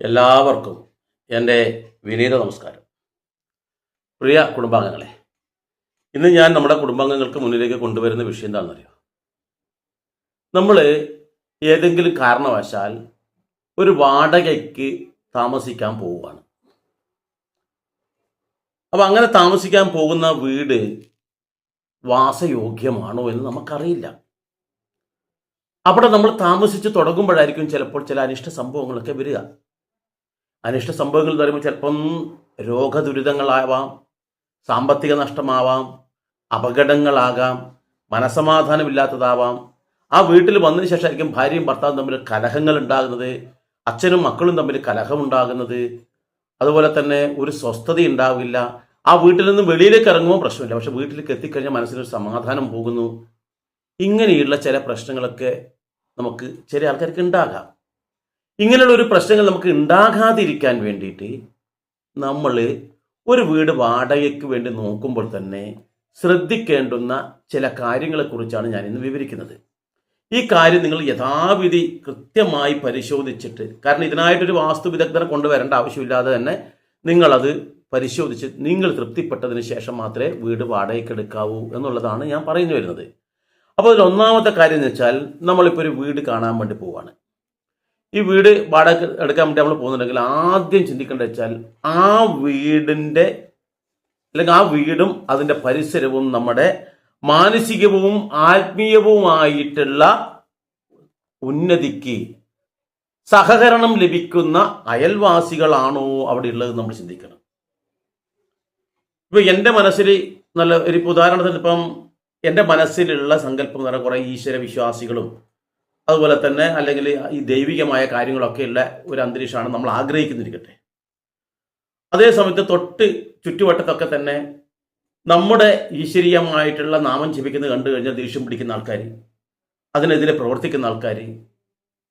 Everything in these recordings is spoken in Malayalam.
എല്ലാവർക്കും എന്റെ വിനീത നമസ്കാരം. പ്രിയ കുടുംബാംഗങ്ങളെ ഇന്ന് ഞാൻ നമ്മുടെ കുടുംബാംഗങ്ങൾക്ക് മുന്നിലേക്ക് കൊണ്ടുവരുന്ന വിഷയം എന്താണെന്നറിയോ? നമ്മൾ ഏതെങ്കിലും കാരണവശാൽ ഒരു വാടകയ്ക്ക് താമസിക്കാൻ പോവുകയാണ്. അപ്പം അങ്ങനെ താമസിക്കാൻ പോകുന്ന വീട് വാസയോഗ്യമാണോ എന്ന് നമുക്കറിയില്ല. അവിടെ നമ്മൾ താമസിച്ച് തുടങ്ങുമ്പോഴായിരിക്കും ചിലപ്പോൾ ചില അനിഷ്ട സംഭവങ്ങളൊക്കെ വരിക. അനിഷ്ട സംഭവങ്ങൾ എന്ന് പറയുമ്പോൾ ചിലപ്പം രോഗദുരിതങ്ങളാവാം സാമ്പത്തിക നഷ്ടമാവാം അപകടങ്ങളാകാം മനസമാധാനമില്ലാത്തതാവാം. ആ വീട്ടിൽ വന്നതിന് ശേഷമായിരിക്കും ഭാര്യയും ഭർത്താവും തമ്മിൽ കലഹങ്ങൾ ഉണ്ടാകുന്നത് അച്ഛനും മക്കളും തമ്മിൽ കലഹം ഉണ്ടാകുന്നത്. അതുപോലെ തന്നെ ഒരു സ്വസ്ഥത ഉണ്ടാവില്ല. ആ വീട്ടിൽ നിന്ന് വെളിയിലേക്ക് ഇറങ്ങുമ്പോൾ പ്രശ്നമില്ല. പക്ഷെ വീട്ടിലേക്ക് എത്തിക്കഴിഞ്ഞാൽ മനസ്സിനൊരു സമാധാനം പോകുന്നു. ഇങ്ങനെയുള്ള ചില പ്രശ്നങ്ങളൊക്കെ നമുക്ക് ചില ആൾക്കാർക്ക് ഉണ്ടാകാം. ഇങ്ങനെയുള്ള ഒരു പ്രശ്നങ്ങൾ നമുക്ക് ഉണ്ടാകാതിരിക്കാൻ വേണ്ടിയിട്ട് നമ്മൾ ഒരു വീട് വാടകയ്ക്ക് വേണ്ടി നോക്കുമ്പോൾ തന്നെ ശ്രദ്ധിക്കേണ്ടുന്ന ചില കാര്യങ്ങളെക്കുറിച്ചാണ് ഞാൻ ഇന്ന് വിവരിക്കുന്നത്. ഈ കാര്യം നിങ്ങൾ യഥാവിധി കൃത്യമായി പരിശോധിച്ചിട്ട് കാരണം ഇതിനായിട്ടൊരു വാസ്തു വിദഗ്ധനെ കൊണ്ടുവരേണ്ട ആവശ്യമില്ലാതെ തന്നെ നിങ്ങളത് പരിശോധിച്ച് നിങ്ങൾ തൃപ്തിപ്പെട്ടതിന് ശേഷം മാത്രമേ വീട് വാടകയ്ക്ക് എടുക്കാവൂ എന്നുള്ളതാണ് ഞാൻ പറഞ്ഞു വരുന്നത് അപ്പോൾ അതിൽ ഒന്നാമത്തെ കാര്യം എന്ന് വെച്ചാൽ നമ്മളിപ്പോൾ ഒരു വീട് കാണാൻ വേണ്ടി പോവാണ്. ഈ വീട് വാടക എടുക്കാൻ വേണ്ടി നമ്മൾ പോകുന്നുണ്ടെങ്കിൽ ആദ്യം ചിന്തിക്കേണ്ടത് വെച്ചാൽ ആ വീടിന്റെ അല്ലെങ്കിൽ ആ വീടും അതിന്റെ പരിസരവും നമ്മുടെ മാനസികവും ആത്മീയവുമായിട്ടുള്ള ഉന്നതിക്ക് സഹകരണം ലഭിക്കുന്ന അയൽവാസികളാണോ അവിടെ ഉള്ളത് നമ്മൾ ചിന്തിക്കണം. ഇപ്പൊ എന്റെ മനസ്സിൽ നല്ല ഒരു ഉദാഹരണത്തിന് ഇപ്പം എന്റെ മനസ്സിലുള്ള സങ്കല്പം എന്ന് പറഞ്ഞാൽ കുറേ ഈശ്വര വിശ്വാസികളും അതുപോലെ തന്നെ അല്ലെങ്കിൽ ഈ ദൈവികമായ കാര്യങ്ങളൊക്കെയുള്ള ഒരു അന്തരീക്ഷമാണ് നമ്മൾ ആഗ്രഹിക്കുന്നിരിക്കട്ടെ. അതേ സമയത്ത് തൊട്ട് ചുറ്റുവട്ടത്തൊക്കെ തന്നെ നമ്മുടെ ഈശ്വരീയമായിട്ടുള്ള നാമം ജപിക്കുന്നത് കണ്ടു കഴിഞ്ഞാൽ ദേഷ്യം പിടിക്കുന്ന ആൾക്കാർ അതിനെതിരെ പ്രവർത്തിക്കുന്ന ആൾക്കാർ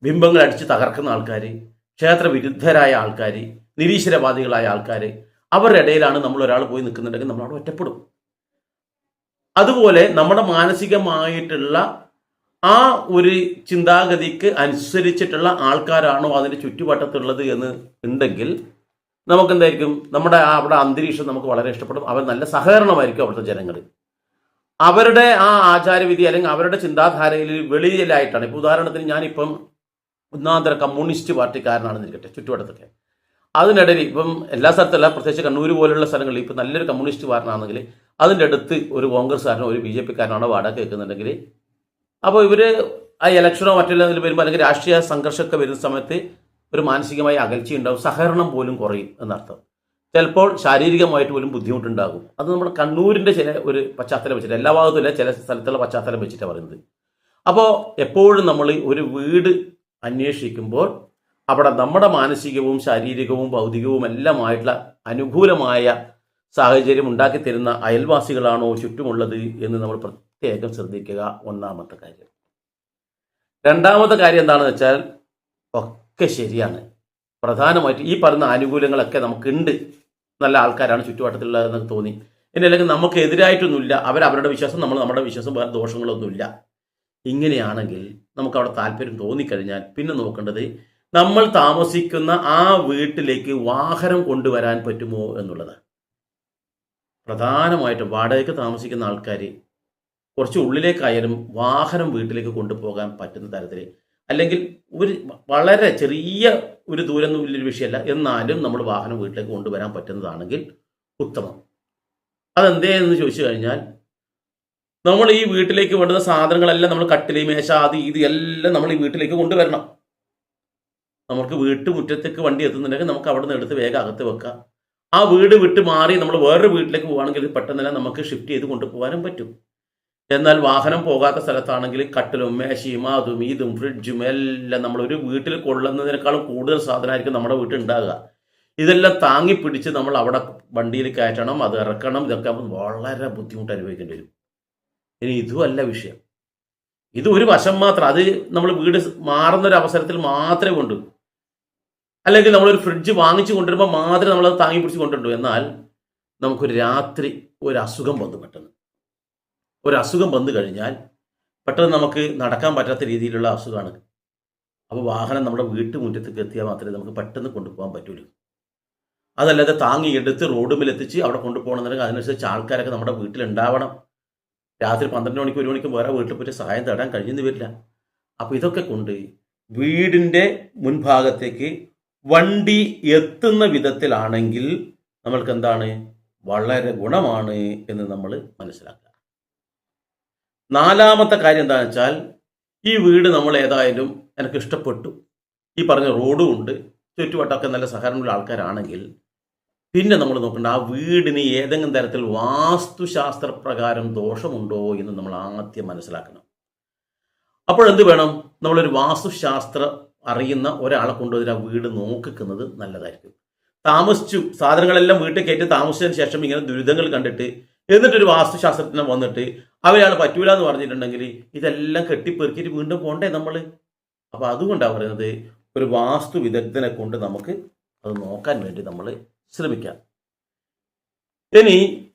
ബിംബങ്ങൾ അടിച്ച് തകർക്കുന്ന ആൾക്കാർ ക്ഷേത്ര വിരുദ്ധരായ ആൾക്കാർ നിരീശ്വരവാദികളായ ആൾക്കാർ അവരുടെ ഇടയിലാണ് നമ്മൾ ഒരാൾ പോയി നിൽക്കുന്നുണ്ടെങ്കിൽ നമ്മൾ അവിടെ ഒറ്റപ്പെടും. അതുപോലെ നമ്മുടെ മാനസികമായിട്ടുള്ള ആ ഒരു ചിന്താഗതിക്ക് അനുസരിച്ചിട്ടുള്ള ആൾക്കാരാണോ അതിന്റെ ചുറ്റുവട്ടത്തുള്ളത് എന്ന് ഉണ്ടെങ്കിൽ നമുക്ക് എന്തായിരിക്കും നമ്മുടെ അവിടെ അന്തരീക്ഷം നമുക്ക് വളരെ ഇഷ്ടപ്പെടും. അവർ നല്ല സഹകരണമായിരിക്കും അവിടുത്തെ ജനങ്ങൾ അവരുടെ ആ ആചാരവിധി അല്ലെങ്കിൽ അവരുടെ ചിന്താധാരയിൽ വെളിയിലായിട്ടാണ്. ഇപ്പോൾ ഉദാഹരണത്തിന് ഞാനിപ്പം ഒന്നാന്തര കമ്മ്യൂണിസ്റ്റ് പാർട്ടിക്കാരനാണെന്ന് നിൽക്കട്ടെ ചുറ്റുവട്ടത്തൊക്കെ. അതിനിടയിൽ ഇപ്പം എല്ലാ സ്ഥലത്തല്ല പ്രത്യേകിച്ച് കണ്ണൂർ പോലുള്ള സ്ഥലങ്ങളിൽ ഇപ്പം നല്ലൊരു കമ്മ്യൂണിസ്റ്റ് കാരനാണെങ്കിൽ അതിന്റെ അടുത്ത് ഒരു കോൺഗ്രസ്സുകാരനോ ഒരു ബി ജെ പിക്കാരനാണോ വാടക കേൾക്കുന്നുണ്ടെങ്കിൽ അപ്പോൾ ഇവർ ആ ഇലക്ഷനോ മറ്റെല്ലാം വരുമ്പോൾ അല്ലെങ്കിൽ രാഷ്ട്രീയ സംഘർഷമൊക്കെ വരുന്ന സമയത്ത് ഒരു മാനസികമായ അകൽച്ചയുണ്ടാവും സഹകരണം പോലും കുറയും എന്നർത്ഥം. ചിലപ്പോൾ ശാരീരികമായിട്ട് പോലും ബുദ്ധിമുട്ടുണ്ടാകും. അത് നമ്മൾ കണ്ണൂരിന്റെ ചില ഒരു പശ്ചാത്തലം വെച്ചിട്ട് എല്ലാ ഭാഗത്തുമില്ല ചില സ്ഥലത്തുള്ള പശ്ചാത്തലം വെച്ചിട്ടാണ് പറയുന്നത്. അപ്പോൾ എപ്പോഴും നമ്മൾ ഒരു വീട് അന്വേഷിക്കുമ്പോൾ അവിടെ നമ്മുടെ മാനസികവും ശാരീരികവും ഭൗതികവും എല്ലാമായിട്ടുള്ള അനുകൂലമായ സാഹചര്യം ഉണ്ടാക്കി തരുന്ന അയൽവാസികളാണോ ചുറ്റുമുള്ളത് എന്ന് നമ്മൾ പ്രത്യേകം ശ്രദ്ധിക്കുക ഒന്നാമത്തെ കാര്യം. രണ്ടാമത്തെ കാര്യം എന്താണെന്ന് വെച്ചാൽ ഒക്കെ ശരിയാണ്. പ്രധാനമായിട്ട് ഈ പറയുന്ന ആനുകൂല്യങ്ങളൊക്കെ നമുക്കുണ്ട്. നല്ല ആൾക്കാരാണ് ചുറ്റുവട്ടത്തിലുള്ളതെന്ന് തോന്നി. ഇനി അല്ലെങ്കിൽ നമുക്ക് എതിരായിട്ടൊന്നുമില്ല. അവർ അവരുടെ വിശ്വാസം നമ്മൾ നമ്മുടെ വിശ്വാസം വേറെ ദോഷങ്ങളൊന്നുമില്ല. ഇങ്ങനെയാണെങ്കിൽ നമുക്ക് അവിടെ താല്പര്യം തോന്നിക്കഴിഞ്ഞാൽ പിന്നെ നോക്കേണ്ടത് നമ്മൾ താമസിക്കുന്ന ആ വീട്ടിലേക്ക് വാഹനം കൊണ്ടുവരാൻ പറ്റുമോ എന്നുള്ളത് പ്രധാനമായിട്ടും വാടകയ്ക്ക് താമസിക്കുന്ന ആൾക്കാർ കുറച്ച് ഉള്ളിലേക്കായാലും വാഹനം വീട്ടിലേക്ക് കൊണ്ടുപോകാൻ പറ്റുന്ന തരത്തിൽ അല്ലെങ്കിൽ ഒരു വളരെ ചെറിയ ഒരു ദൂരം ഒന്നും വലിയൊരു വിഷയമല്ല. എന്നാലും നമ്മൾ വാഹനം വീട്ടിലേക്ക് കൊണ്ടുവരാൻ പറ്റുന്നതാണെങ്കിൽ ഉത്തമം. അതെന്തേ എന്ന് ചോദിച്ചു കഴിഞ്ഞാൽ നമ്മൾ ഈ വീട്ടിലേക്ക് വേണ്ടുന്ന സാധനങ്ങളെല്ലാം നമ്മൾ കട്ടിലി മേശ അത് ഇത് എല്ലാം നമ്മൾ ഈ വീട്ടിലേക്ക് കൊണ്ടുവരണം. നമുക്ക് വീട്ടുമുറ്റത്തേക്ക് വണ്ടി എത്തുന്നുണ്ടെങ്കിൽ നമുക്ക് അവിടെ നിന്ന് എടുത്ത് വേഗം അകത്ത് വെക്കാം ആ വീട് വിട്ട് മാറി നമ്മൾ വേറൊരു വീട്ടിലേക്ക് പോകുകയാണെങ്കിൽ പെട്ടെന്നെല്ലാം നമുക്ക് ഷിഫ്റ്റ് ചെയ്ത് കൊണ്ടുപോകാനും പറ്റും. എന്നാൽ വാഹനം പോകാത്ത സ്ഥലത്താണെങ്കിൽ കട്ടിലും മേശയും അതും ഇതും ഫ്രിഡ്ജും എല്ലാം നമ്മൾ ഒരു വീട്ടിൽ കൊള്ളുന്നതിനേക്കാളും കൂടുതൽ സാധനമായിരിക്കും നമ്മുടെ വീട്ടിൽ ഉണ്ടാകുക ഇതെല്ലാം താങ്ങി പിടിച്ച് നമ്മൾ അവിടെ വണ്ടിയിൽ കയറ്റണം അത് ഇറക്കണം. ഇതൊക്കെ വളരെ ബുദ്ധിമുട്ട് അനുഭവിക്കേണ്ടി വരും. ഇനി ഇതുമല്ല വിഷയം. ഇത് ഒരു വശം മാത്രം. അത് നമ്മൾ വീട് മാറുന്ന ഒരു അവസരത്തിൽ മാത്രമേ കൊണ്ടു. അല്ലെങ്കിൽ നമ്മളൊരു ഫ്രിഡ്ജ് വാങ്ങിച്ചു കൊണ്ടുവരുമ്പോൾ മാത്രമേ നമ്മളത് താങ്ങി പിടിച്ച് കൊണ്ടുവരൂ. എന്നാൽ നമുക്കൊരു രാത്രി ഒരു അസുഖം വന്നു പെട്ടെന്ന്. ഒരു അസുഖം വന്നു കഴിഞ്ഞാൽ പെട്ടെന്ന് നമുക്ക് നടക്കാൻ പറ്റാത്ത രീതിയിലുള്ള അസുഖമാണ്. അപ്പോൾ വാഹനം നമ്മുടെ വീട്ടുമുറ്റത്തേക്ക് എത്തിയാൽ മാത്രമേ നമുക്ക് പെട്ടെന്ന് കൊണ്ടുപോകാൻ പറ്റുള്ളൂ അതല്ലാതെ താങ്ങി എടുത്ത് റോഡുമിൽ എത്തിച്ച് അവിടെ കൊണ്ടുപോകണമെന്നുണ്ടെങ്കിൽ അതിനനുസരിച്ച് ആൾക്കാരൊക്കെ നമ്മുടെ വീട്ടിലുണ്ടാവണം. രാത്രി പന്ത്രണ്ട് മണിക്ക് ഒരു മണിക്ക് വേറെ വീട്ടിൽ പോയിട്ട് സഹായം തേടാൻ കഴിഞ്ഞെന്ന് വരില്ല. അപ്പോൾ ഇതൊക്കെ കൊണ്ട് വീടിന്റെ മുൻഭാഗത്തേക്ക് വണ്ടി എത്തുന്ന വിധത്തിലാണെങ്കിൽ നമ്മൾക്ക് എന്താണ്? വളരെ ഗുണമാണ് എന്ന് നമ്മൾ മനസ്സിലാക്കുക. നാലാമത്തെ കാര്യം എന്താണെന്ന് വെച്ചാൽ ഈ വീട് നമ്മൾ ഏതായാലും എനിക്ക് ഇഷ്ടപ്പെട്ടു. ഈ പറഞ്ഞ റോഡും ഉണ്ട്. ചുറ്റുവട്ടമൊക്കെ നല്ല സഹകരണമുള്ള ആൾക്കാരാണെങ്കിൽ പിന്നെ നമ്മൾ നോക്കേണ്ട ആ വീടിന് ഏതെങ്കിലും തരത്തിൽ വാസ്തുശാസ്ത്ര പ്രകാരം ദോഷമുണ്ടോ എന്ന് നമ്മൾ ആദ്യം മനസ്സിലാക്കണം. അപ്പോഴെന്ത് വേണം? നമ്മളൊരു വാസ്തുശാസ്ത്ര അറിയുന്ന ഒരാളെ കൊണ്ടുവന്നിട്ട് ആ വീട് നോക്കിക്കുന്നത് നല്ലതായിരിക്കും. താമസിച്ചു സാധനങ്ങളെല്ലാം വീട്ടിൽ കയറ്റി താമസിച്ചതിന് ശേഷം ഇങ്ങനെ ദുരിതങ്ങൾ കണ്ടിട്ട് എന്നിട്ടൊരു വാസ്തുശാസ്ത്രജ്ഞൻ വന്നിട്ട് അവരയാൾ പറ്റൂല എന്ന് പറഞ്ഞിട്ടുണ്ടെങ്കിൽ ഇതെല്ലാം കെട്ടിപ്പെറുക്കിയിട്ട് വീണ്ടും പോണ്ടേ നമ്മൾ അപ്പോൾ അതുകൊണ്ടാണ് പറയുന്നത് ഒരു വാസ്തു വിദഗ്ധനെ കൊണ്ട് നമുക്ക് അത് നോക്കാൻ വേണ്ടി നമ്മൾ ശ്രമിക്കാം. ഇനി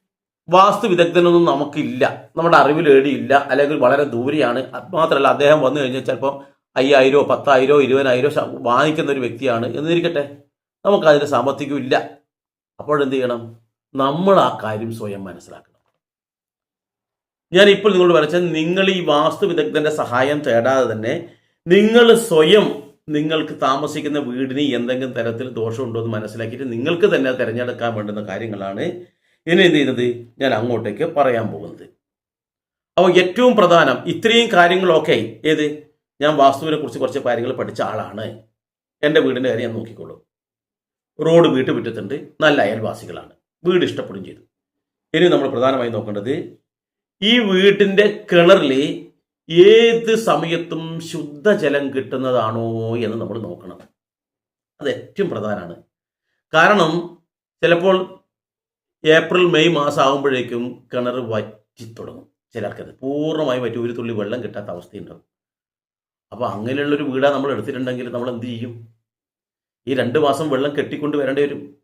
വാസ്തു വിദഗ്ധനൊന്നും നമുക്കില്ല. നമ്മുടെ അറിവിൽ ഏടിയില്ല. അല്ലെങ്കിൽ വളരെ ദൂരെയാണ്. മാത്രമല്ല അദ്ദേഹം വന്നു കഴിഞ്ഞാൽ ചിലപ്പോൾ അയ്യായിരോ പത്തായിരോ ഇരുപതിനായിരോ വാങ്ങിക്കുന്ന ഒരു വ്യക്തിയാണ് എന്നിരിക്കട്ടെ. നമുക്കതിന് സാമ്പത്തികം ഇല്ല അപ്പോഴെന്ത് ചെയ്യണം? നമ്മൾ ആ കാര്യം സ്വയം മനസ്സിലാക്കണം. ഞാൻ ഇപ്പോൾ നിങ്ങളോട് വരച്ചാൽ നിങ്ങൾ ഈ വാസ്തു വിദഗ്ധന്റെ സഹായം തേടാതെ തന്നെ നിങ്ങൾ സ്വയം നിങ്ങൾക്ക് താമസിക്കുന്ന വീടിന് എന്തെങ്കിലും തരത്തിൽ ദോഷമുണ്ടോ എന്ന് മനസ്സിലാക്കിയിട്ട് നിങ്ങൾക്ക് തന്നെ തിരഞ്ഞെടുക്കാൻ വേണ്ടുന്ന കാര്യങ്ങളാണ് ഇനി എന്ത് ചെയ്യുന്നത്? ഞാൻ അങ്ങോട്ടേക്ക് പറയാൻ പോകുന്നത്. അപ്പോൾ ഏറ്റവും പ്രധാനം ഇത്രയും കാര്യങ്ങളൊക്കെ ഏത്? ഞാൻ വാസ്തുവിനെ കുറിച്ച് കുറച്ച് കാര്യങ്ങൾ പഠിച്ച ആളാണ്. എന്റെ വീടിന്റെ കാര്യം ഞാൻ നോക്കിക്കോളൂ. റോഡ് വീട്ടു വിറ്റത്തുണ്ട് നല്ല അയൽവാസികളാണ്. വീട് ഇഷ്ടപ്പെടുകയും ചെയ്തു. ഇനി നമ്മൾ പ്രധാനമായും നോക്കേണ്ടത് ഈ വീട്ടിന്റെ കിണറിൽ ഏത് സമയത്തും ശുദ്ധജലം കിട്ടുന്നതാണോ എന്ന് നമ്മൾ നോക്കണം. അത് ഏറ്റവും പ്രധാനമാണ്. കാരണം ചിലപ്പോൾ ഏപ്രിൽ മെയ് മാസം ആകുമ്പോഴേക്കും കിണർ വറ്റി തുടങ്ങും. ചിലർക്കത് പൂർണമായി വറ്റി ഒരു തുള്ളി വെള്ളം കിട്ടാത്ത അവസ്ഥയുണ്ടാവും. അപ്പോൾ അങ്ങനെയുള്ളൊരു വീടാണ് നമ്മൾ എടുത്തിട്ടുണ്ടെങ്കിൽ നമ്മൾ എന്ത് ചെയ്യും? ഈ രണ്ട് മാസം വെള്ളം കെട്ടിക്കൊണ്ട് വരേണ്ടി വരും.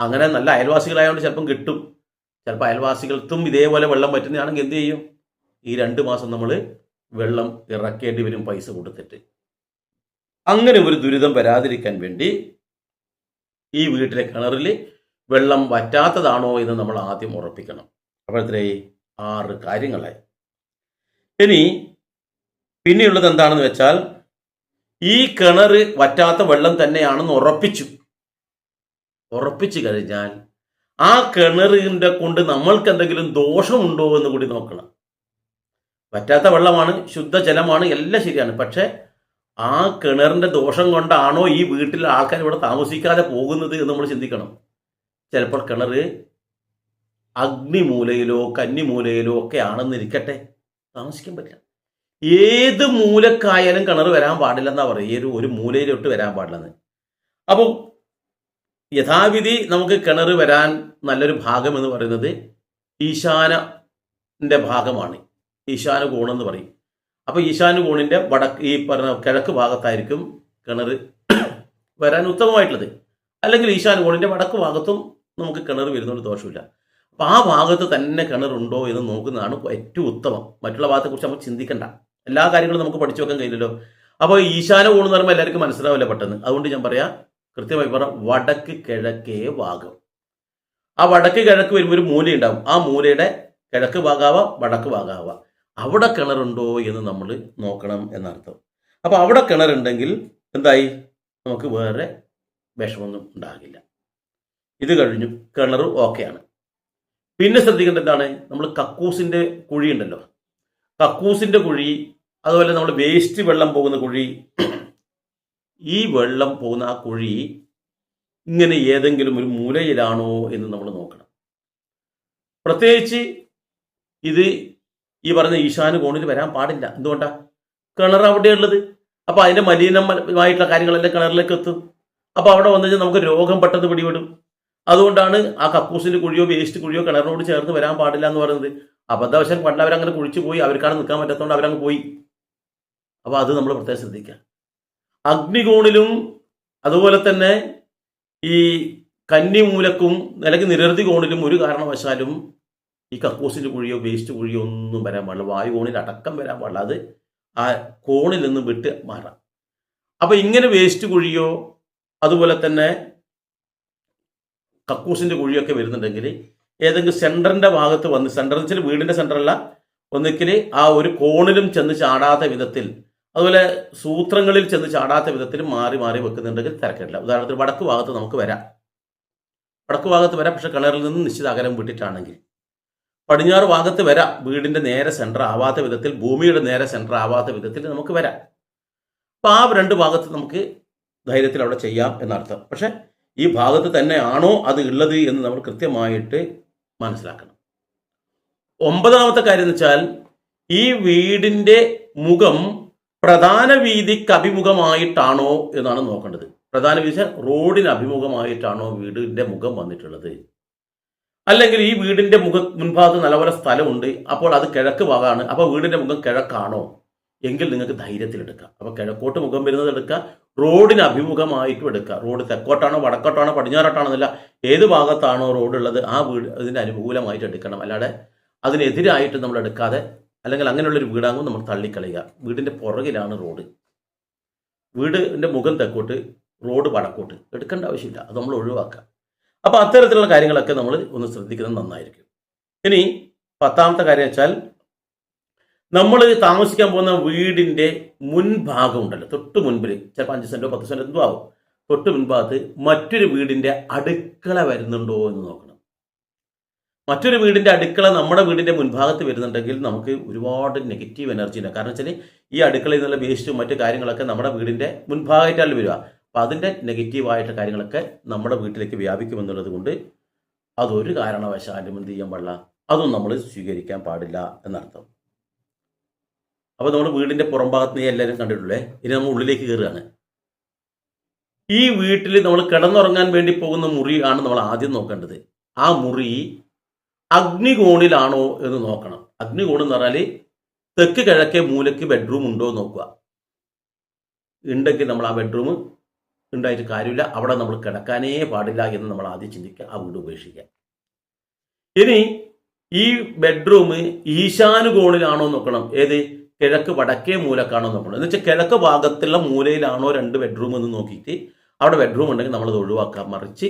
അങ്ങനെ നല്ല അയൽവാസികളായതുകൊണ്ട് ചിലപ്പം കിട്ടും. ചിലപ്പോൾ അയൽവാസികൾക്കും ഇതേപോലെ വെള്ളം പറ്റുന്നതാണെങ്കിൽ എന്ത് ചെയ്യും? ഈ രണ്ട് മാസം നമ്മൾ വെള്ളം ഇറക്കേണ്ടി വരും പൈസ കൊടുത്തിട്ട്. അങ്ങനെ ഒരു ദുരിതം വരാതിരിക്കാൻ വേണ്ടി ഈ വീട്ടിലെ കിണറിൽ വെള്ളം വറ്റാത്തതാണോ എന്ന് നമ്മൾ ആദ്യം ഉറപ്പിക്കണം. അപ്പോഴത്തെ ആറ് കാര്യങ്ങളായി. ഇനി പിന്നെയുള്ളത് എന്താണെന്ന് വെച്ചാൽ ഈ കിണർ വറ്റാത്ത വെള്ളം തന്നെയാണെന്ന് ഉറപ്പിച്ചു. ഉറപ്പിച്ചു കഴിഞ്ഞാൽ ആ കിണറിന്റെ കൊണ്ട് നമ്മൾക്ക് എന്തെങ്കിലും ദോഷമുണ്ടോ എന്ന് കൂടി നോക്കണം. പറ്റാത്ത വെള്ളമാണ് ശുദ്ധജലമാണ് എല്ലാം ശരിയാണ്. പക്ഷെ ആ കിണറിന്റെ ദോഷം കൊണ്ടാണോ ഈ വീട്ടിലെ ആൾക്കാർ ഇവിടെ താമസിക്കാതെ പോകുന്നത് എന്ന് നമ്മൾ ചിന്തിക്കണം. ചിലപ്പോൾ കിണർ അഗ്നിമൂലയിലോ കന്നിമൂലയിലോ ഒക്കെ ആണെന്നിരിക്കട്ടെ. താമസിക്കാൻ പറ്റില്ല. ഏത് മൂലക്കായാലും കിണർ വരാൻ പാടില്ലെന്നാ പറയുക. ഒരു മൂലയിലോട്ട് വരാൻ പാടില്ലെന്ന്. അപ്പോൾ യഥാവിധി നമുക്ക് കിണർ വരാൻ നല്ലൊരു ഭാഗം എന്ന് പറയുന്നത് ഈശാനന്റെ ഭാഗമാണ്. ഈശാന കോണെന്ന് പറയും. അപ്പോൾ ഈശാന കോണിന്റെ വടക്ക് ഈ പറഞ്ഞ കിഴക്ക് ഭാഗത്തായിരിക്കും കിണർ വരാൻ ഉത്തമമായിട്ടുള്ളത്. അല്ലെങ്കിൽ ഈശാന കോണിന്റെ വടക്ക് ഭാഗത്തും നമുക്ക് കിണർ വരുന്നൊരു ദോഷമില്ല അപ്പോൾ ആ ഭാഗത്ത് തന്നെ കിണറുണ്ടോ എന്ന് നോക്കുന്നതാണ് ഏറ്റവും ഉത്തമം. മറ്റുള്ള ഭാഗത്തെക്കുറിച്ച് നമുക്ക് ചിന്തിക്കണ്ട. എല്ലാ കാര്യങ്ങളും നമുക്ക് പഠിച്ചു വെക്കാൻ കഴിയില്ലല്ലോ. അപ്പോൾ ഈശാന കോണെന്ന് പറയുമ്പോൾ എല്ലാവർക്കും മനസ്സിലാവില്ല പെട്ടെന്ന്. അതുകൊണ്ട് ഞാൻ പറയാം കൃത്യമായി പറ വടക്ക് കിഴക്കേ ഭാഗം. ആ വടക്ക് കിഴക്ക് വരുമ്പോൾ ഒരു മൂലയുണ്ടാവും ആ മൂലയുടെ കിഴക്ക് ഭാഗാവ വടക്ക് ഭാഗാവ അവിടെ കിണറുണ്ടോ എന്ന് നമ്മൾ നോക്കണം എന്നർത്ഥം. അപ്പോൾ അവിടെ കിണറുണ്ടെങ്കിൽ എന്തായി? നമുക്ക് വേറെ വിഷമൊന്നും ഉണ്ടാകില്ല. ഇത് കഴിഞ്ഞു. കിണർ ഓക്കെയാണ് പിന്നെ ശ്രദ്ധിക്കേണ്ട എന്താണ്? നമ്മൾ കക്കൂസിന്റെ കുഴി ഉണ്ടല്ലോ. കക്കൂസിന്റെ കുഴി അതുപോലെ നമ്മൾ വേസ്റ്റ് വെള്ളം പോകുന്ന കുഴി ഈ വെള്ളം പോകുന്ന ആ കുഴി ഇങ്ങനെ ഏതെങ്കിലും ഒരു മൂലയിലാണോ എന്ന് നമ്മൾ നോക്കണം. പ്രത്യേകിച്ച് ഇത് ഈ പറഞ്ഞ ഈശാന കോണിൽ വരാൻ പാടില്ല. എന്തുകൊണ്ടാ? കിണർ അവിടെയുള്ളത്. അപ്പോൾ അതിന്റെ മലിനമായിട്ടുള്ള കാര്യങ്ങളെല്ലാം കിണറിലേക്ക് എത്തും. അപ്പോൾ അവിടെ വന്നു കഴിഞ്ഞാൽ നമുക്ക് രോഗം പെട്ടെന്ന് പിടിപെടും. അതുകൊണ്ടാണ് ആ കക്കൂസിന്റെ കുഴിയോ വേസ്റ്റ് കുഴിയോ കിണറിനോട് ചേർന്ന് വരാൻ പാടില്ല എന്ന് പറയുന്നത്. അബദ്ധവശാൽ പണ്ട് അവരങ്ങനെ കുഴിച്ചു പോയി. അവർക്കാണ് നിൽക്കാൻ പറ്റാത്തതുകൊണ്ട് അവരങ്ങ് പോയി. അപ്പോൾ അത് നമ്മൾ പ്രത്യേകം ശ്രദ്ധിക്കുക. അഗ്നികോണിലും അതുപോലെ തന്നെ ഈ കന്നിമൂലക്കും അല്ലെങ്കിൽ നിരവധി കോണിലും ഒരു കാരണവശാലും ഈ കക്കൂസിന്റെ കുഴിയോ വേസ്റ്റ് കുഴിയോ ഒന്നും വരാൻ പാടില്ല. വായു കോണിൽ അടക്കം വരാൻ പാടില്ല. അത് ആ കോണിൽ നിന്ന് വിട്ട് മാറാം. അപ്പോൾ ഇങ്ങനെ വേസ്റ്റ് കുഴിയോ അതുപോലെ തന്നെ കക്കൂസിന്റെ കുഴിയൊക്കെ വരുന്നുണ്ടെങ്കിൽ ഏതെങ്കിലും സെന്ററിന്റെ ഭാഗത്ത് വന്ന് സെന്ററിൽ വെച്ചാൽ വീടിന്റെ സെന്ററല്ല ഒന്നിക്കൽ ആ ഒരു കോണിലും ചെന്ന് ചാടാത്ത വിധത്തിൽ അതുപോലെ സൂത്രങ്ങളിൽ ചെന്ന് ചാടാത്ത വിധത്തിൽ മാറി മാറി വെക്കുന്നുണ്ടെങ്കിൽ തിരക്കില്ല ഉദാഹരണത്തിന് വടക്ക് ഭാഗത്ത് നമുക്ക് വരാം. വടക്ക് ഭാഗത്ത് വരാം പക്ഷെ കിണറിൽ നിന്ന് നിശ്ചിത അകലം വിട്ടിട്ടാണെങ്കിൽ. പടിഞ്ഞാറ് ഭാഗത്ത് വരാം. വീടിന്റെ നേരെ സെന്റർ ആവാത്ത വിധത്തിൽ ഭൂമിയുടെ നേരെ സെന്റർ ആവാത്ത വിധത്തിൽ നമുക്ക് വരാം. അപ്പൊ ആ രണ്ട് ഭാഗത്ത് നമുക്ക് ധൈര്യത്തിൽ അവിടെ ചെയ്യാം എന്നർത്ഥം. പക്ഷെ ഈ ഭാഗത്ത് തന്നെയാണോ അത് ഉള്ളത് എന്ന് നമ്മൾ കൃത്യമായിട്ട് മനസ്സിലാക്കണം. ഒമ്പതാമത്തെ കാര്യം എന്ന് വെച്ചാൽ ഈ വീടിന്റെ മുഖം പ്രധാന വീതിക്ക് അഭിമുഖമായിട്ടാണോ എന്നാണ് നോക്കേണ്ടത്. പ്രധാന വീതി റോഡിന് അഭിമുഖമായിട്ടാണോ വീടിന്റെ മുഖം വന്നിട്ടുള്ളത്. അല്ലെങ്കിൽ ഈ വീടിന്റെ മുഖ മുൻഭാഗത്ത് നല്ലപോലെ സ്ഥലമുണ്ട് അപ്പോൾ അത് കിഴക്ക് ഭാഗമാണ് അപ്പോൾ വീടിന്റെ മുഖം കിഴക്കാണോ എങ്കിൽ നിങ്ങൾക്ക് ധൈര്യത്തിൽ എടുക്കാം. അപ്പോൾ കിഴക്കോട്ട് മുഖം വരുന്നത് എടുക്കുക റോഡിന് അഭിമുഖമായിട്ടും എടുക്കുക റോഡ് തെക്കോട്ടാണോ വടക്കോട്ടാണോ പടിഞ്ഞാറോട്ടാണോ എന്നല്ല ഏത് ഭാഗത്താണോ റോഡ് ഉള്ളത് ആ വീട് അതിന് അനുകൂലമായിട്ട് എടുക്കണം. അല്ലാതെ അതിനെതിരായിട്ട് നമ്മൾ എടുക്കാതെ അല്ലെങ്കിൽ അങ്ങനെയുള്ളൊരു വീടാകുമ്പോൾ നമ്മൾ തള്ളിക്കളയുക. വീടിന്റെ പുറകിലാണ് റോഡ്. വീടിന്റെ മുഖം തെക്കോട്ട് റോഡ് വടക്കോട്ട്. എടുക്കേണ്ട ആവശ്യമില്ല. അത് നമ്മൾ ഒഴിവാക്കുക. അപ്പോൾ അത്തരത്തിലുള്ള കാര്യങ്ങളൊക്കെ നമ്മൾ ഒന്ന് ശ്രദ്ധിക്കുന്നത് നന്നായിരിക്കും. ഇനി പത്താമത്തെ കാര്യം വെച്ചാൽ നമ്മൾ താമസിക്കാൻ പോകുന്ന വീടിന്റെ മുൻഭാഗം ഉണ്ടല്ലോ. തൊട്ട് മുൻപിൽ ചിലപ്പോൾ അഞ്ച് സെന്റോ പത്ത് സെന്റോ എന്തോ ആവും. തൊട്ട് മുൻഭാഗത്ത് മറ്റൊരു വീടിന്റെ അടുക്കള വരുന്നുണ്ടോ എന്ന് നോക്കണം. മറ്റൊരു വീടിന്റെ അടുക്കള നമ്മുടെ വീടിന്റെ മുൻഭാഗത്ത് വരുന്നുണ്ടെങ്കിൽ നമുക്ക് ഒരുപാട് നെഗറ്റീവ് എനർജി ഉണ്ട് കാരണം വെച്ചാൽ ഈ അടുക്കളയിൽ നിന്നുള്ള വേസ്റ്റും മറ്റു കാര്യങ്ങളൊക്കെ നമ്മുടെ വീടിന്റെ മുൻഭാഗമായിട്ടാണ് വരിക. അപ്പം അതിന്റെ നെഗറ്റീവായിട്ട് കാര്യങ്ങളൊക്കെ നമ്മുടെ വീട്ടിലേക്ക് വ്യാപിക്കുമെന്നുള്ളത് കൊണ്ട് അതൊരു കാരണവശാലും എന്ത് ചെയ്യാൻ പാടില്ല. അതും നമ്മൾ സ്വീകരിക്കാൻ പാടില്ല എന്നർത്ഥം. അപ്പോൾ നമ്മൾ വീടിന്റെ പുറംഭാഗത്ത് നീ എല്ലാവരും കണ്ടിട്ടുള്ളേ ഇനി നമ്മൾ ഉള്ളിലേക്ക് കയറുകയാണ്. ഈ വീട്ടിൽ നമ്മൾ കിടന്നുറങ്ങാൻ വേണ്ടി പോകുന്ന മുറിയാണ് നമ്മൾ ആദ്യം നോക്കേണ്ടത്. ആ മുറി അഗ്നികോണിലാണോ എന്ന് നോക്കണം. അഗ്നികോൺ എന്ന് പറഞ്ഞാൽ തെക്ക് കിഴക്കേ മൂലയ്ക്ക് ബെഡ്റൂം ഉണ്ടോ എന്ന് നോക്കുക. ഉണ്ടെങ്കിൽ നമ്മൾ ആ ബെഡ്റൂം ഉണ്ടായിട്ട് കാര്യമില്ല. അവിടെ നമ്മൾ കിടക്കാനേ പാടില്ല എന്ന് നമ്മൾ ആദ്യം ചിന്തിക്കുക. ആ വീട് ഉപേക്ഷിക്കുക. ഇനി ഈ ബെഡ്റൂം ഈശാനുകോണിലാണോ നോക്കണം. ഏത്? കിഴക്ക് വടക്കേ മൂലക്കാണോ നോക്കണം. എന്ന് വെച്ചാൽ കിഴക്ക് ഭാഗത്തുള്ള മൂലയിലാണോ രണ്ട് ബെഡ്റൂം എന്ന് നോക്കിയിട്ട് അവിടെ ബെഡ്റൂം ഉണ്ടെങ്കിൽ നമ്മൾ നമ്മളത് ഒഴിവാക്കാം മറിച്ച്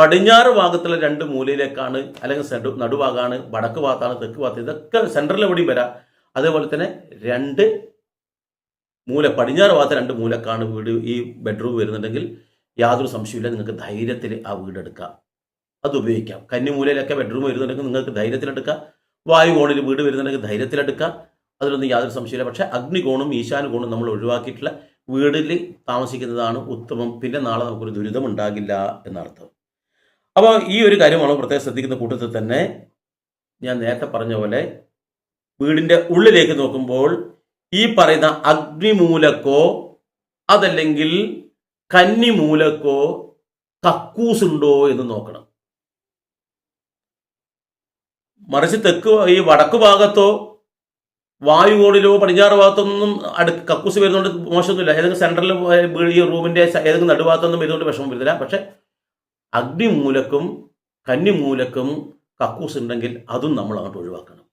പടിഞ്ഞാറ് ഭാഗത്തുള്ള രണ്ട് മൂലയിലേക്കാണ് അല്ലെങ്കിൽ നടുഭാഗമാണ് വടക്ക് ഭാഗത്താണ് തെക്ക് ഭാഗത്ത് ഇതൊക്കെ സെൻട്രൽ എവിടെയും വരാം. അതേപോലെ തന്നെ രണ്ട് മൂല പടിഞ്ഞാറ് ഭാഗത്ത് രണ്ട് മൂലക്കാണ് വീട് ഈ ബെഡ്റൂം വരുന്നുണ്ടെങ്കിൽ യാതൊരു സംശയമില്ല നിങ്ങൾക്ക് ധൈര്യത്തിൽ ആ വീടെടുക്കാം അത് ഉപയോഗിക്കാം. കന്നിമൂലയിലൊക്കെ ബെഡ്റൂം വരുന്നുണ്ടെങ്കിൽ നിങ്ങൾക്ക് ധൈര്യത്തിലെടുക്കാം വായു കോണിൽ വീട് വരുന്നുണ്ടെങ്കിൽ ധൈര്യത്തിലെടുക്കാം അതിലൊന്നും യാതൊരു സംശയമില്ല പക്ഷേ അഗ്നികോണും ഈശാനുകോണും നമ്മൾ ഒഴിവാക്കിയിട്ടുള്ള വീടിൽ താമസിക്കുന്നതാണ് ഉത്തമം. പിന്നെ നാളെ നമുക്കൊരു ദുരിതം ഉണ്ടാകില്ല എന്നർത്ഥം. അപ്പോൾ ഈ ഒരു കാര്യമാണ് പ്രത്യേകം ശ്രദ്ധിക്കുന്ന കൂട്ടത്തിൽ തന്നെ ഞാൻ നേരത്തെ പറഞ്ഞ പോലെ വീടിന്റെ ഉള്ളിലേക്ക് നോക്കുമ്പോൾ ഈ പറയുന്ന അഗ്നിമൂലക്കോ അതല്ലെങ്കിൽ കന്നിമൂലക്കോ കക്കൂസ് ഉണ്ടോ എന്ന് നോക്കണം. മറിച്ച് തെക്ക് ഈ വടക്ക് ഭാഗത്തോ വായുകോണിലോ പടിഞ്ഞാറ് ഭാഗത്തൊന്നും അടു കക്കൂസ് വരുന്നതുകൊണ്ട് മോശമൊന്നുമില്ല. ഏതെങ്കിലും സെൻട്രൽ ഈ റൂമിന്റെ ഏതെങ്കിലും നടുഭാഗത്തൊന്നും വരുന്നതുകൊണ്ട് വിഷമം വരുന്നില്ല പക്ഷെ അഗ്നിമൂലക്കും കന്നിമൂലക്കും കക്കൂസ് ഉണ്ടെങ്കിൽ അതും നമ്മൾ അങ്ങോട്ട് ഒഴിവാക്കണം.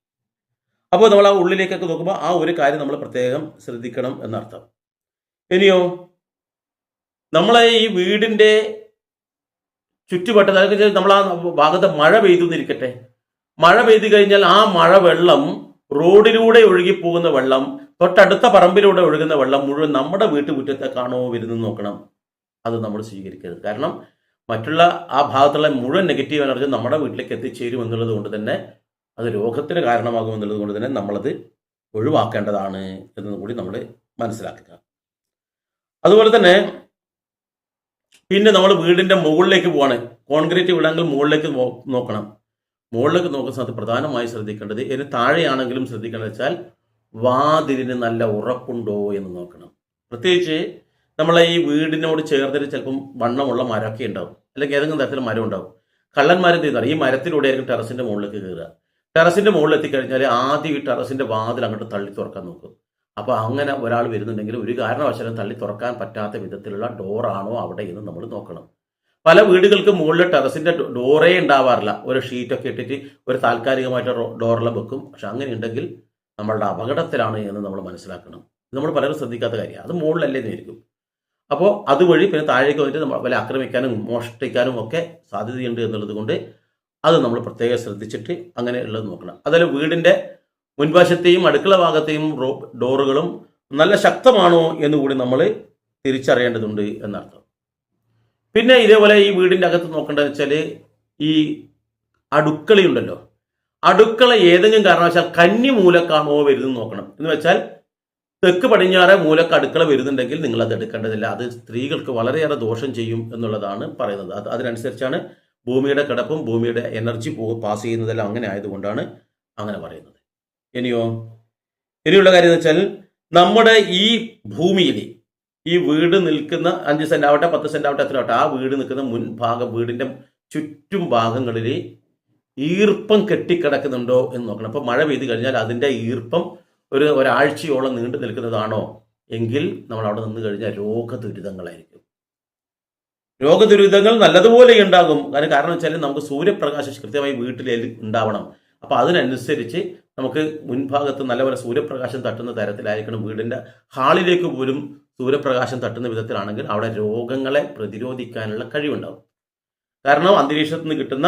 അപ്പോൾ നമ്മൾ ആ ഉള്ളിലേക്കൊക്കെ നോക്കുമ്പോൾ ആ ഒരു കാര്യം നമ്മൾ പ്രത്യേകം ശ്രദ്ധിക്കണം എന്നർത്ഥം. ഇനിയോ നമ്മളെ ഈ വീടിന്റെ ചുറ്റുവട്ടം അതൊക്കെ നമ്മൾ ആ ഭാഗത്ത് മഴ പെയ്തു എന്നിരിക്കട്ടെ മഴ പെയ്തു കഴിഞ്ഞാൽ ആ മഴ വെള്ളം റോഡിലൂടെ ഒഴുകിപ്പോകുന്ന വെള്ളം തൊട്ടടുത്ത പറമ്പിലൂടെ ഒഴുകുന്ന വെള്ളം മുഴുവൻ നമ്മുടെ വീട്ടുമുറ്റത്തേക്കാണോ വരുന്നത് നോക്കണം. അത് നമ്മൾ സ്വീകരിക്കരുത്. കാരണം മറ്റുള്ള ആ ഭാഗത്തുള്ള മുഴുവൻ നെഗറ്റീവ് എനർജി നമ്മുടെ വീട്ടിലേക്ക് എത്തിച്ചേരും എന്നുള്ളത് കൊണ്ട് തന്നെ അത് രോഗത്തിന് കാരണമാകും എന്നുള്ളത് കൊണ്ട് തന്നെ നമ്മളത് ഒഴിവാക്കേണ്ടതാണ് എന്നത് കൂടി നമ്മൾ മനസ്സിലാക്കുക. അതുപോലെ തന്നെ പിന്നെ നമ്മൾ വീടിന്റെ മുകളിലേക്ക് പോവാണ്. കോൺക്രീറ്റ് വീടാണെങ്കിൽ മുകളിലേക്ക് നോക്കണം. മുകളിലേക്ക് നോക്കുന്ന സമയത്ത് പ്രധാനമായി ശ്രദ്ധിക്കേണ്ടത് ഇതിന് താഴെയാണെങ്കിലും ശ്രദ്ധിക്കേണ്ടത് വെച്ചാൽ വാതിലിന് നല്ല ഉറപ്പുണ്ടോ എന്ന് നോക്കണം. പ്രത്യേകിച്ച് നമ്മളെ ഈ വീടിനോട് ചേർത്തിട്ട് ചിലപ്പം വണ്ണമുള്ള മരമൊക്കെ ഉണ്ടാവും. അല്ലെങ്കിൽ ഏതെങ്കിലും തരത്തിൽ മരം ഉണ്ടാവും. കള്ളന്മാർ എന്ത് ഈ മരത്തിലൂടെ ആയിരിക്കും ടെറസിന്റെ മുകളിലേക്ക് കയറുക. ടെറസിന്റെ മുകളിൽ എത്തിക്കഴിഞ്ഞാൽ ആദ്യം ഈ ടെറസിന്റെ വാതിൽ അങ്ങോട്ട് തള്ളി തുറക്കാൻ നോക്കും. അപ്പോൾ അങ്ങനെ ഒരാൾ വരുന്നുണ്ടെങ്കിൽ ഒരു കാരണവശാലും തള്ളി തുറക്കാൻ പറ്റാത്ത വിധത്തിലുള്ള ഡോറാണോ അവിടെ എന്ന് നമ്മൾ നോക്കണം. പല വീടുകൾക്ക് മുകളിൽ ടെറസിന്റെ ഡോറേ ഉണ്ടാവാറില്ല. ഒരു ഷീറ്റൊക്കെ ഇട്ടിട്ട് ഒരു താൽക്കാലികമായിട്ട് ഡോറെല്ലാം വെക്കും. പക്ഷെ അങ്ങനെ ഉണ്ടെങ്കിൽ നമ്മളുടെ അപകടത്തിലാണ് എന്ന് നമ്മൾ മനസ്സിലാക്കണം. നമ്മൾ പലരും ശ്രദ്ധിക്കാത്ത കാര്യമാണ്. അത് മുകളിലല്ലേ നേരിക്കും അപ്പോൾ അതുവഴി പിന്നെ താഴേക്ക് വന്നിട്ട് നമ്മൾ വല്ല ആക്രമിക്കാനും മോഷ്ടിക്കാനും ഒക്കെ സാധ്യതയുണ്ട് എന്നുള്ളത് കൊണ്ട് അത് നമ്മൾ പ്രത്യേകം ശ്രദ്ധിച്ചിട്ട് അങ്ങനെ ഉള്ളത് നോക്കണം. അതായത് വീടിന്റെ മുൻവശത്തെയും അടുക്കള ഭാഗത്തെയും ഡോറുകളും നല്ല ശക്തമാണോ എന്ന് കൂടി നമ്മൾ തിരിച്ചറിയേണ്ടതുണ്ട് എന്നർത്ഥം. പിന്നെ ഇതേപോലെ ഈ വീടിന്റെ അകത്ത് നോക്കേണ്ടതെന്ന് വെച്ചാൽ ഈ അടുക്കളയുണ്ടല്ലോ. അടുക്കള ഏതെങ്കിലും കാരണവശാൽ കന്നി മൂലക്കാണോ വരുന്നത് നോക്കണം. എന്ന് വെച്ചാൽ തെക്ക് പടിഞ്ഞാറ് മൂലക്ക് അടുക്കള വരുന്നുണ്ടെങ്കിൽ നിങ്ങൾ അത് എടുക്കേണ്ടതില്ല. അത് സ്ത്രീകൾക്ക് വളരെയേറെ ദോഷം ചെയ്യും എന്നുള്ളതാണ് പറയുന്നത്. അത് അതിനനുസരിച്ചാണ് ഭൂമിയുടെ കിടപ്പും ഭൂമിയുടെ എനർജി പാസ് ചെയ്യുന്നതെല്ലാം അങ്ങനെ ആയതുകൊണ്ടാണ് അങ്ങനെ പറയുന്നത്. ഇനിയോ? ഇനിയുള്ള കാര്യം എന്ന് വെച്ചാൽ നമ്മുടെ ഈ ഭൂമിയിൽ ഈ വീട് നിൽക്കുന്ന അഞ്ച് സെന്റ് ആവട്ടെ പത്ത് സെന്റ് ആവട്ടെ എത്ര ആവട്ടെ ആ വീട് നിൽക്കുന്ന മുൻഭാഗം വീടിന്റെ ചുറ്റും ഭാഗങ്ങളിൽ ഈർപ്പം കെട്ടിക്കിടക്കുന്നുണ്ടോ എന്ന് നോക്കണം. അപ്പോൾ മഴ പെയ്ത് കഴിഞ്ഞാൽ അതിന്റെ ഈർപ്പം ഒരു ഒരാഴ്ചയോളം നീണ്ടു നിൽക്കുന്നതാണോ? എങ്കിൽ നമ്മൾ അവിടെ നിന്ന് കഴിഞ്ഞാൽ രോഗദുരിതങ്ങളായിരിക്കും. രോഗദുരിതങ്ങൾ നല്ലതുപോലെ ഉണ്ടാകും. അതിന് കാരണം വെച്ചാൽ നമുക്ക് സൂര്യപ്രകാശം കൃത്യമായി വീട്ടിൽ ഉണ്ടാവണം. അപ്പോൾ അതിനനുസരിച്ച് നമുക്ക് മുൻഭാഗത്ത് നല്ലപോലെ സൂര്യപ്രകാശം തട്ടുന്ന തരത്തിലായിരിക്കണം. വീടിന്റെ ഹാളിലേക്ക് പോലും സൂര്യപ്രകാശം തട്ടുന്ന വിധത്തിലാണെങ്കിൽ അവിടെ രോഗങ്ങളെ പ്രതിരോധിക്കാനുള്ള കഴിവുണ്ടാവും. കാരണം അന്തരീക്ഷത്തിൽ നിന്ന് കിട്ടുന്ന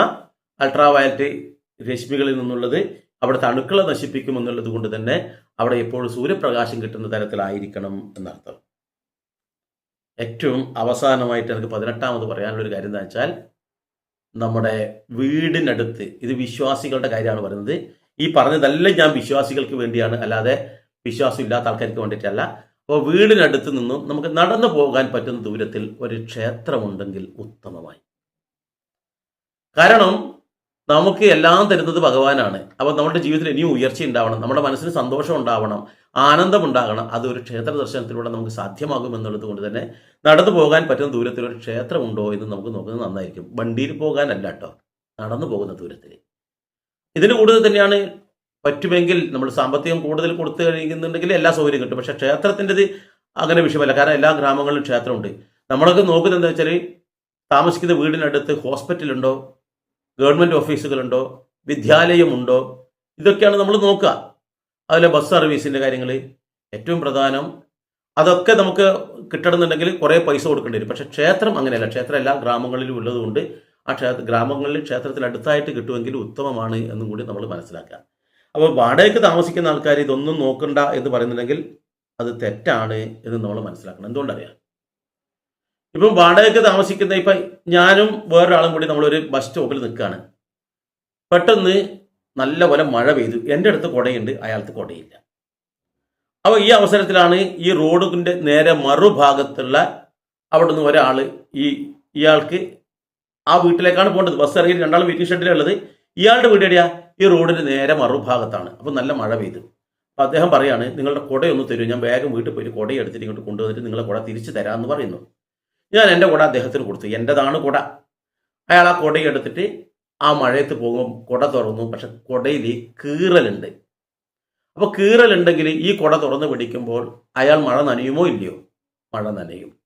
അൾട്രാവയലറ്റ് രശ്മികളിൽ നിന്നുള്ളത് അവിടെ അണുക്കളെ നശിപ്പിക്കുമെന്നുള്ളത് കൊണ്ട് തന്നെ അവിടെ എപ്പോഴും സൂര്യപ്രകാശം കിട്ടുന്ന തരത്തിലായിരിക്കണം എന്നർത്ഥം. ഏറ്റവും അവസാനമായിട്ട് എനിക്ക് പതിനെട്ടാമത് പറയാനുള്ളൊരു കാര്യം എന്താ വെച്ചാൽ നമ്മുടെ വീടിനടുത്ത് ഇത് വിശ്വാസികളുടെ കാര്യമാണ് പറയുന്നത്. ഈ പറഞ്ഞതെല്ലാം ഞാൻ വിശ്വാസികൾക്ക് വേണ്ടിയാണ് അല്ലാതെ വിശ്വാസം ഇല്ലാത്ത ആൾക്കാർക്ക് വേണ്ടിയിട്ടല്ല. അപ്പോൾ വീടിനടുത്ത് നിന്നും നമുക്ക് നടന്നു പോകാൻ പറ്റുന്ന ദൂരത്തിൽ ഒരു ക്ഷേത്രമുണ്ടെങ്കിൽ ഉത്തമമായി. കാരണം നമുക്ക് എല്ലാം തരുന്നത് ഭഗവാനാണ്. അപ്പോൾ നമ്മുടെ ജീവിതത്തിൽ ഇനിയും ഉയർച്ച ഉണ്ടാവണം. നമ്മുടെ മനസ്സിന് സന്തോഷം ഉണ്ടാവണം. ആനന്ദം ഉണ്ടാകണം. അത് ഒരു ക്ഷേത്ര ദർശനത്തിലൂടെ നമുക്ക് സാധ്യമാകും എന്നുള്ളത് കൊണ്ട് തന്നെ നടന്നു പോകാൻ പറ്റുന്ന ദൂരത്തിൽ ഒരു ക്ഷേത്രം ഉണ്ടോ എന്ന് നമുക്ക് നോക്കുന്നത് നന്നായിരിക്കും. വണ്ടിയിൽ പോകാനല്ല കേട്ടോ. നടന്നു പോകുന്ന ദൂരത്തിൽ. ഇതിന് കൂടുതൽ തന്നെയാണ് പറ്റുമെങ്കിൽ നമ്മൾ സാമ്പത്തികം കൂടുതൽ കൊടുത്തു കഴിയുന്നുണ്ടെങ്കിൽ എല്ലാ സൗകര്യം കിട്ടും. പക്ഷേ ക്ഷേത്രത്തിന്റെത് അങ്ങനെ വിഷയമല്ല. കാരണം എല്ലാ ഗ്രാമങ്ങളിലും ക്ഷേത്രമുണ്ട്. നമ്മളൊക്കെ നോക്കുന്നത് എന്താ വെച്ചാൽ താമസിക്കുന്ന വീടിനടുത്ത് ഹോസ്പിറ്റലുണ്ടോ? ഗവൺമെന്റ് ഓഫീസുകളുണ്ടോ? വിദ്യാലയമുണ്ടോ? ഇതൊക്കെയാണ് നമ്മൾ നോക്കുക. അതിലെ ബസ് സർവീസിന്റെ കാര്യങ്ങൾ ഏറ്റവും പ്രധാനം അതൊക്കെ നമുക്ക് കിട്ടണമെന്നുണ്ടെങ്കിൽ കുറേ പൈസ കൊടുക്കേണ്ടി വരും. പക്ഷേ ക്ഷേത്രം അങ്ങനെയല്ല. ക്ഷേത്രം എല്ലാ ഗ്രാമങ്ങളിലും ഉള്ളതുകൊണ്ട് ആ ക്ഷേത്ര ഗ്രാമങ്ങളിൽ ക്ഷേത്രത്തിൽ അടുത്തായിട്ട് കിട്ടുമെങ്കിൽ ഉത്തമമാണ് എന്നും കൂടി നമ്മൾ മനസ്സിലാക്കുക. അപ്പോൾ വാടകയ്ക്ക് താമസിക്കുന്ന ആൾക്കാർ ഇതൊന്നും നോക്കണ്ട എന്ന് പറയുന്നുണ്ടെങ്കിൽ അത് തെറ്റാണ് എന്ന് നമ്മൾ മനസ്സിലാക്കണം. എന്തുകൊണ്ടറിയാം? ഇപ്പം വാടകയ്ക്ക് താമസിക്കുന്ന ഇപ്പം ഞാനും വേറൊരാളും കൂടി നമ്മളൊരു ബസ് സ്റ്റോപ്പിൽ നിൽക്കുകയാണ് പെട്ടെന്ന് നല്ല പോലെ മഴ പെയ്തു. എന്റെ അടുത്ത് കുടയുണ്ട് അയാൾക്ക് കുടയില്ല. അപ്പോൾ ഈ അവസരത്തിലാണ് ഈ റോഡിന്റെ നേരെ മറുഭാഗത്തുള്ള അവിടെ നിന്ന് ഒരാൾ ഈ ഇയാൾക്ക് ആ വീട്ടിലേക്കാണ് പോകേണ്ടത്. ബസ് ഇറങ്ങി രണ്ടാളും വെയിറ്റിംഗ് ഷെഡിലുള്ളത് ഇയാളുടെ വീട് എവിടെയാ? ഈ റോഡിന്റെ നേരെ മറുഭാഗത്താണ്. അപ്പോൾ നല്ല മഴ പെയ്തു. അപ്പോൾ അദ്ദേഹം പറയാണ് നിങ്ങളുടെ കുടയൊന്ന് തരൂ ഞാൻ വേഗം വീട്ടിൽ പോയി കുടയെടുത്തിട്ട് ഇങ്ങോട്ട് കൊണ്ടുവന്നിട്ട് നിങ്ങളെ കുട തിരിച്ചു തരാമെന്ന് പറയുന്നു. ഞാൻ എന്റെ കുട അദ്ദേഹത്തിന് കൊടുത്തു. എന്റെതാണ് കുട. അയാൾ ആ കുടയെടുത്തിട്ട് ആ മഴയത്ത് പോകുമ്പോൾ കുട തുറന്നു. പക്ഷെ കുടയിൽ കീറലുണ്ട്. അപ്പോൾ കീറലുണ്ടെങ്കിൽ ഈ കുട തുറന്ന് പിടിക്കുമ്പോൾ അയാൾ മഴ നനയുമോ ഇല്ലയോ? മഴ നനയും.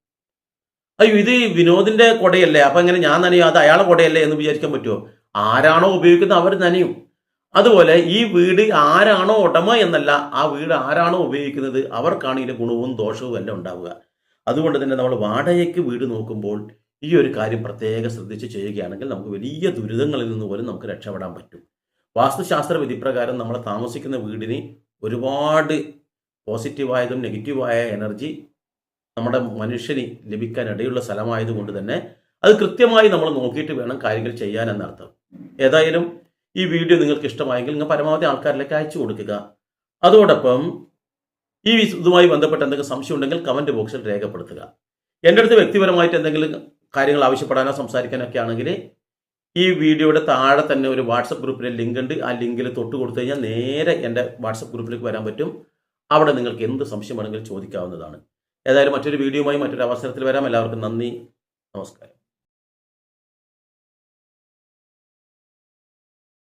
അയ്യോ ഇത് വിനോദിന്റെ കുടയല്ലേ? അപ്പൊ എങ്ങനെ ഞാൻ നനയും? അത് അയാളെ കുടയല്ലേ എന്ന് വിചാരിക്കാൻ പറ്റുമോ? ആരാണോ ഉപയോഗിക്കുന്നത് അവർ നനയും. അതുപോലെ ഈ വീട് ആരാണോ ഉടമ എന്നല്ല ആ വീട് ആരാണോ ഉപയോഗിക്കുന്നത് അവർക്കാണ് ഇതിന്റെ ഗുണവും ദോഷവും എല്ലാം ഉണ്ടാവുക. അതുകൊണ്ട് തന്നെ നമ്മൾ വാടകയ്ക്ക് വീട് നോക്കുമ്പോൾ ഈ ഒരു കാര്യം പ്രത്യേകം ശ്രദ്ധിച്ച് ചെയ്യുകയാണെങ്കിൽ നമുക്ക് വലിയ ദുരിതങ്ങളിൽ നിന്ന് പോലും നമുക്ക് രക്ഷപ്പെടാൻ പറ്റും. വാസ്തുശാസ്ത്ര വിധിപ്രകാരം നമ്മൾ താമസിക്കുന്ന വീടിന് ഒരുപാട് പോസിറ്റീവായതും നെഗറ്റീവായ എനർജി നമ്മുടെ മനുഷ്യന് ലഭിക്കാൻ ഇടയുള്ള സ്ഥലമായതുകൊണ്ട് തന്നെ അത് കൃത്യമായി നമ്മൾ നോക്കിയിട്ട് വേണം കാര്യങ്ങൾ ചെയ്യാൻ എന്നർത്ഥം. ഏതായാലും ഈ വീഡിയോ നിങ്ങൾക്ക് ഇഷ്ടമായെങ്കിൽ നിങ്ങൾ പരമാവധി ആൾക്കാരിലേക്ക് അയച്ചു കൊടുക്കുക. അതോടൊപ്പം ഈ ഇതുമായി ബന്ധപ്പെട്ട് എന്തെങ്കിലും സംശയം ഉണ്ടെങ്കിൽ കമന്റ് ബോക്സിൽ രേഖപ്പെടുത്തുക. എന്റെ അടുത്ത് വ്യക്തിപരമായിട്ട് എന്തെങ്കിലും കാര്യങ്ങൾ ആവശ്യപ്പെടാനോ സംസാരിക്കാനോ ഒക്കെ ആണെങ്കിൽ ഈ വീഡിയോയുടെ താഴെ തന്നെ ഒരു വാട്സപ്പ് ഗ്രൂപ്പിലെ ലിങ്ക് ഉണ്ട്. ആ ലിങ്കിൽ തൊട്ട് കൊടുത്തു കഴിഞ്ഞാൽ നേരെ എന്റെ വാട്സപ്പ് ഗ്രൂപ്പിലേക്ക് വരാൻ പറ്റും. അവിടെ നിങ്ങൾക്ക് എന്ത് സംശയം വേണമെങ്കിലും ചോദിക്കാവുന്നതാണ്. ഏതായാലും മറ്റൊരു വീഡിയോയുമായി മറ്റൊരു അവസരത്തിൽ വരാം. എല്ലാവർക്കും നന്ദി. നമസ്കാരം.